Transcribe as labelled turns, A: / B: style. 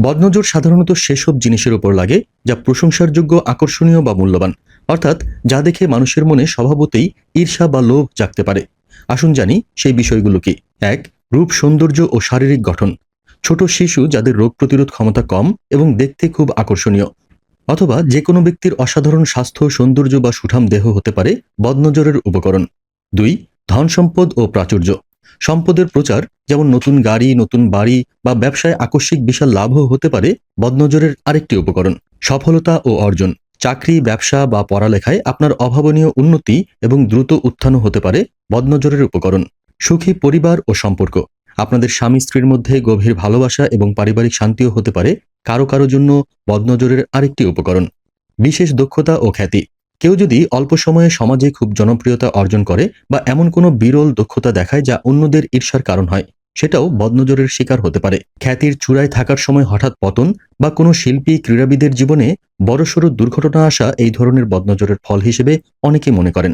A: বদনজর সাধারণত সেসব জিনিসের উপর লাগে, যা প্রশংসার যোগ্য আকর্ষণীয় বা মূল্যবান। অর্থাৎ যা দেখে মানুষের মনে স্বভাবতেই ঈর্ষা বা লোভ জাগতে পারে। আসুন জানি সেই বিষয়গুলো কি। এক, রূপ সৌন্দর্য ও শারীরিক গঠন। ছোট শিশু যাদের রোগ প্রতিরোধ ক্ষমতা কম এবং দেখতে খুব আকর্ষণীয়। অথবা যে কোনো ব্যক্তির অসাধারণ স্বাস্থ্য, সৌন্দর্য বা সুঠাম দেহ হতে পারে বদনজরের উপকরণ। দুই ধন সম্পদ ও প্রাচুর্য। সম্পদের প্রচার যেমন নতুন গাড়ি, নতুন বাড়ি বা ব্যবসায় আকস্মিক বিশাল লাভও হতে পারে, বদনজরের আরেকটি উপকরণ, সফলতা ও অর্জন। চাকরি, ব্যবসা বা পড়ালেখায় আপনার অভাবনীয় উন্নতি এবং দ্রুত উত্থানও হতে পারে বদনজরের উপকরণ। সুখী পরিবার ও সম্পর্ক, আপনাদের স্বামী স্ত্রীর মধ্যে গভীর ভালোবাসা এবং পারিবারিক শান্তিও হতে পারে কারও কারও জন্য বদনজরের আরেকটি উপকরণ। বিশেষ দক্ষতা ও খ্যাতি, কেউ যদি অল্প সময়ে সমাজে খুব জনপ্রিয়তা অর্জন করে বা এমন কোনো বিরল দক্ষতা দেখায় যা অন্যদের ঈর্ষার কারণ হয় সেটাও বদনজরের শিকার হতে পারে। খ্যাতির চূড়ায় থাকার সময় হঠাৎ পতন বা কোনো শিল্পী, ক্রীড়াবিদের জীবনে বড়সড় দুর্ঘটনা আসা এই ধরনের বদনজরের ফল হিসেবে অনেকে মনে করেন।